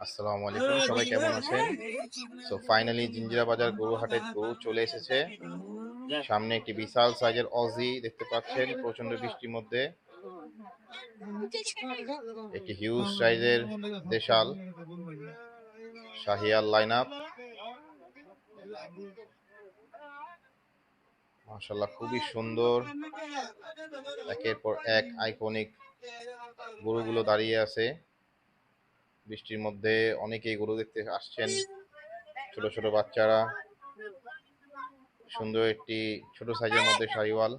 আসসালামু আলাইকুম সবাই কেমন আছেন সো ফাইনালি জিঞ্জিরা বাজার গরু হাটের গরু চলে এসেছে সামনে একটি বিশাল সাইজের অজি দেখতে পাচ্ছেন প্রচণ্ড বৃষ্টির মধ্যে একটি হিউজ সাইজের দেশাল শাহিয়াল লাইন আপ মাশাল্লাহ খুবই সুন্দর একের পর এক আইকনিক গরুগুলো দাঁড়িয়ে আছে বৃষ্টির মধ্যে অনেকেই গরু দেখতে আসছেন, ছোট ছোট বাচ্চারা। সুন্দর একটি ছোট সাইজের মধ্যে শাহিওয়াল।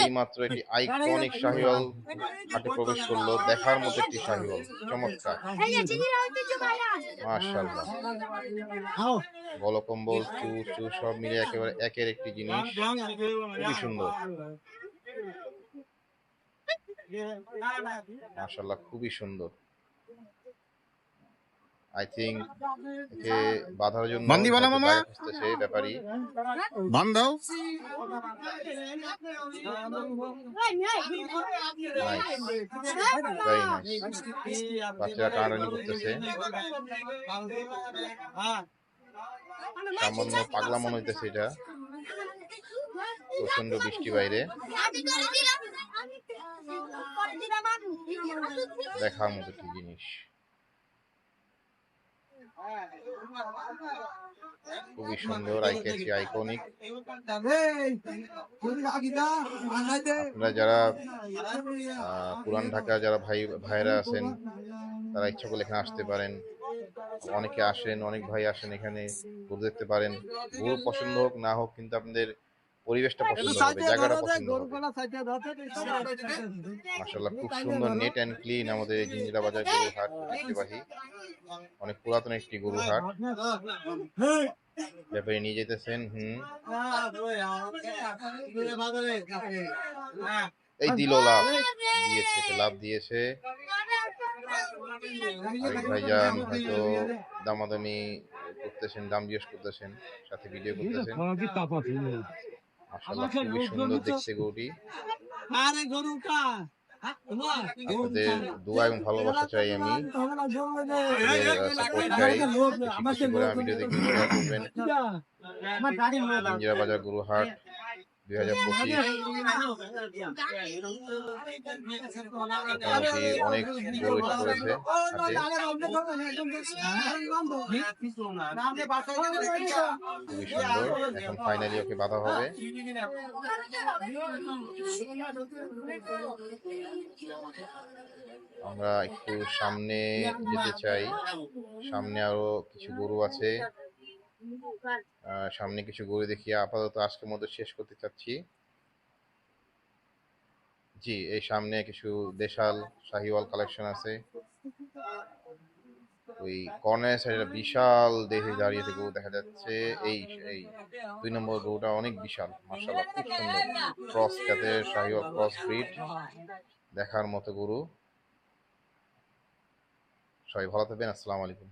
এই মাত্র একটি আইকনিক শাহিওয়াল হাটে প্রবেশ করল, দেখার মতো একটি শাহিওয়াল। চমৎকার। মাশাআল্লাহ। চু চু সব মিলে একেবারে একের একটি জিনিস। খুবই সুন্দর। মাশাআল্লাহ খুবই সুন্দর। আই থিঙ্ক একে বাঁধার জন্য বান্দি বানা মামা? জায়গা খুঁজতেছে ব্যাপারী বান দাও বাচ্চারা টানাটানি করতেছে। সামান্য পাগলা মনে হইতেছে এটা। প্রচণ্ড বৃষ্টি বাইরে। দেখার মতো একটি জিনিস? খুবই সুন্দর আইকনিক আপনারা যারা পুরান ঢাকা যারা ভাই ভাইরা আছেন, তারা ইচ্ছা করলে এখানে আসতে পারেন। অনেকে আসেন, অনেক ভাই আসেন এখানে, ঘুরে দেখতে পারেন। গরু পছন্দ হোক, না হোক, কিন্তু আপনাদের পরিবেশটা পছন্দ হবে জায়গাটা পছন্দ খুব সুন্দর নেট অ্যান্ড ক্লিন আমাদের এই জিঞ্জিরা বাজার গরু হাট ঐতিহ্যবাহী। অনেক পুরাতন একটি গরু হাট। ব্যাপারে নিয়ে যেতেছেন হুম। এই দিল লাভ দিয়েছে লাভ দিয়েছে। ভাইজান হয়তো দামাদামি করতেছেন দাম জিজ্ঞেস করতেছেন সাথে ভিডিও করতেছেন। খুবই সুন্দর দেখতে গরুটি। আরে গরু আপনাদের দোয়া এবং ভালোবাসা চাই আমি। ভিডিও বাজার গরু হাট দুই হাজার পঁচিশ অনেক খুবই সুন্দর এখন ফাইনালি ওকে বাধা হবে আমরা একটু সামনে যেতে চাই সামনে আরও কিছু গরু আছে সামনে কিছু গরু দেখিয়ে আপাতত আজকের মতো শেষ করতে চাচ্ছি। জি, এই সামনে কিছু দেশাল শাহিওয়াল কালেকশন আছে। ওই কর্নার সাইডে বিশাল দেহে দাঁড়িয়ে থেকে দেখা যাচ্ছে। এই এই দুই নম্বর গরুটা অনেক বিশাল মার্শাল্লাহ খুব সুন্দর। ক্রস জাতের শাহিওয়াল ক্রস ব্রিড দেখার মতো গরু। সবাই ভালো থাকবেন, আসসালামু আলাইকুম।